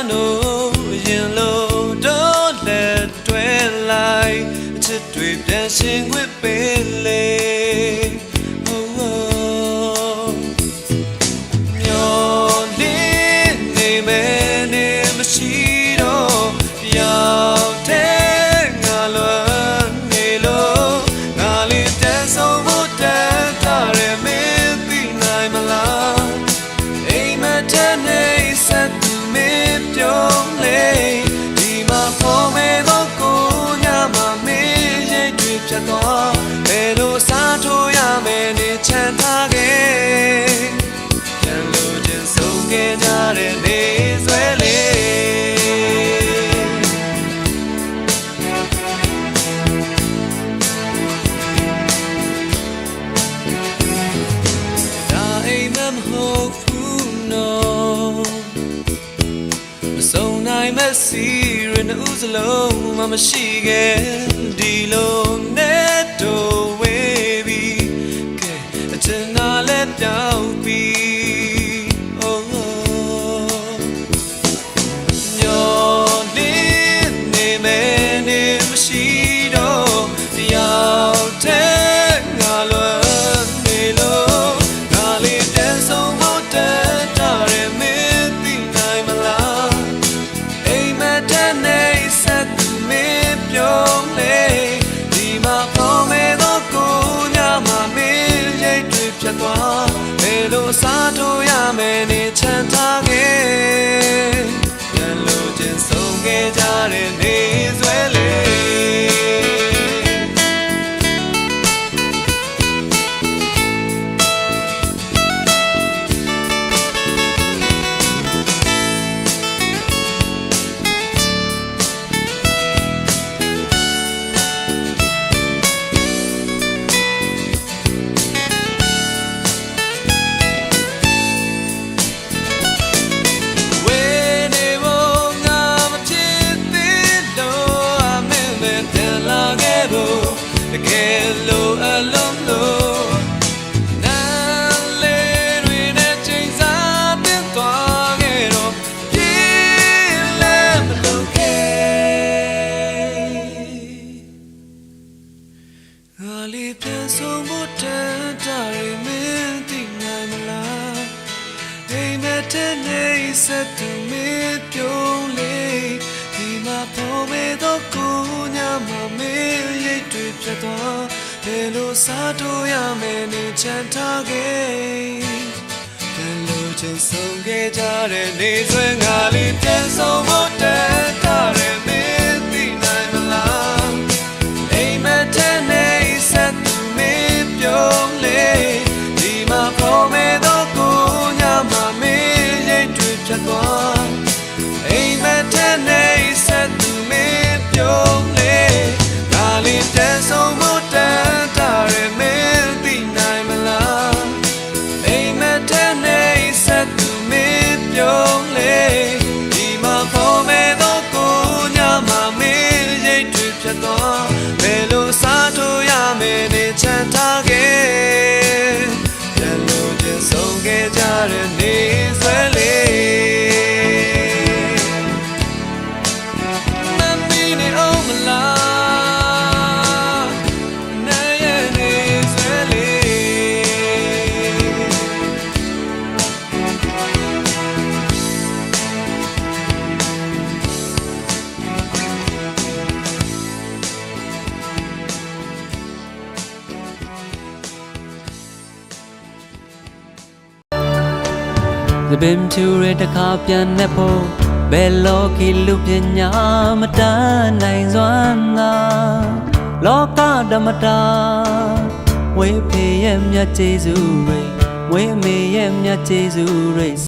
I know ပြန်ရှင်ခွင့်ပေးလေ Oh, oh. မျောလ ရိတ်တွေဖြတ်သွားဘယ်လိုစားထိုးရမယ်နေချမ်းထားခဲ့ကျန်လို့ချင်းဆုံးခဲ့ကြတဲ့နေဆွဲလေးဒါအိမ်မမဟုတ်ဘူးနော်မဆုံးနိုင်မစီ ရနဥစလုံးမမရှိခဲ့ဒီလို ဘယ်လိုစားထိုးရမယ်နေချမ်းသာခဲ့ပြန်လို့ချင်းဆုံးခဲ့ကြတဲ့နေဆွဲလေး တကယ်လို့အလုံးလို့နာလေးတွေနဲ့ချိန်စားတင်သွားခဲ့တော့ပြေးလဲမလို့ခဲ့ငါလေးပြန်ဆုံးဖို့တန်တာရမင်းသိနိုင်မလားအိမ်မက်တဲ့နေဆက်သူမင်းပြုံးလေဒီမှာပေါ်မဲ့တော့ကိုညမှာမင်း ရိတ်တွေပြတ်သွားဘယ်လိုစားတော့ရမယ်နေချမ်းထားခဲ့ဘယ်လိုချင်းဆုံးခဲ့ကြတဲ့နေဆွဲငါလေးပြန်ဆုံးဖို့တန်တာရ သပင်ဖြူရတခါပြန်နေဖို့ဘယ်လောကီလူပညာမတန်းနိုင်စွမ်းသာလောကဓမ္မတာဝေဖေရဲ့မြတ်ကျေးဇူးတွေဝေမေရဲ့မြတ်ကျေးဇူးတွေ